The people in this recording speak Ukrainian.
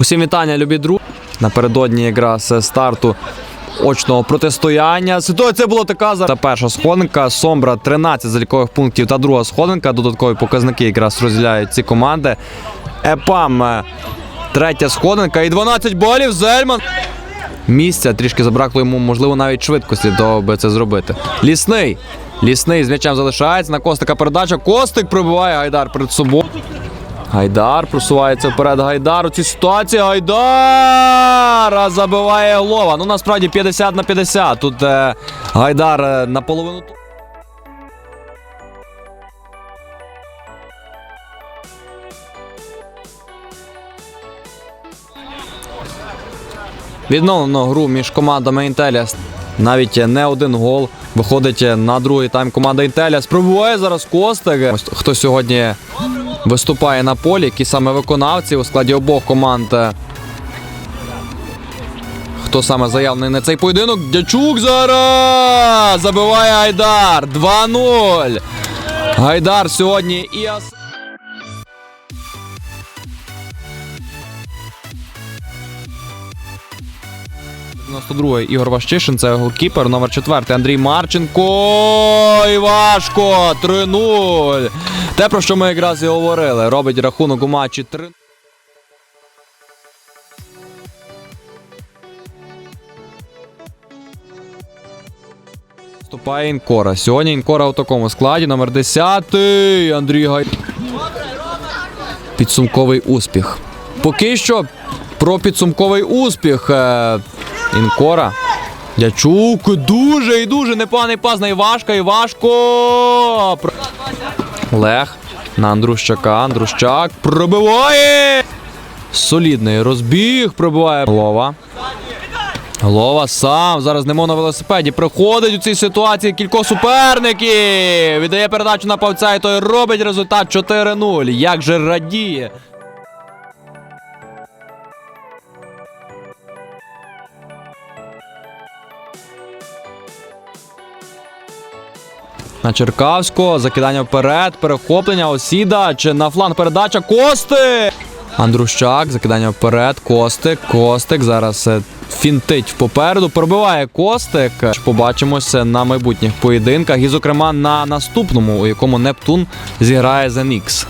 Усім вітання, любі друзі. Напередодні якраз старту очного протистояння. Ситуація була така за перша сходинка. Сомбра 13 залікових пунктів та друга сходинка. Додаткові показники якраз розділяють ці команди. Епам е, третя сходинка і 12 балів. Зельман. Місця трішки забракло йому, можливо, навіть швидкості того, аби це зробити. Лісний. Лісний з м'ячем залишається. На Костика передача. Костик пробиває Гайдар перед собою. Гайдар просувається вперед. Гайдар у цій ситуації. Гайдар забиває голова. Ну насправді 50 на 50. Тут е, Гайдар е, наполовину. Відновлено гру між командами Інтеля. Навіть не один гол. Виходить на другий тайм команда Інтеля. Спробуває зараз Костик. Хто сьогодні виступає на полі, які саме виконавці у складі обох команд. Хто саме заявлений на цей поєдинок? Дячук зараз забиває Гайдар. 2-0. Гайдар сьогодні і ас... 92-й Ігор Ващишин, це голкіпер, номер 4 Андрій Марченко. І важко. 3-0. Те, про що ми якраз і говорили. Робить рахунок у матчі 3 Вступає Інкора. Сьогодні Інкора у такому складі. Номер 10 Андрій Гай. Підсумковий успіх. Поки що про підсумковий успіх. Інкора. Дячук дуже і дуже непоганий пас на Івашка. Івашко. Про- Лех на Андрущака. Андрущак пробиває. Солідний розбіг. Пробиває Лова. Голова сам зараз немо на велосипеді. Приходить у цій ситуації кількох суперників. Віддає передачу на павця, і той робить результат 4-0. Як же радіє. На Черкавського, закидання вперед, перехоплення, осіда, чи на фланг передача Кости! Андрущак, закидання вперед, Костик, Костик зараз е, фінтить попереду, пробиває Костик. Побачимося на майбутніх поєдинках і, зокрема, на наступному, у якому Нептун зіграє за Нікс.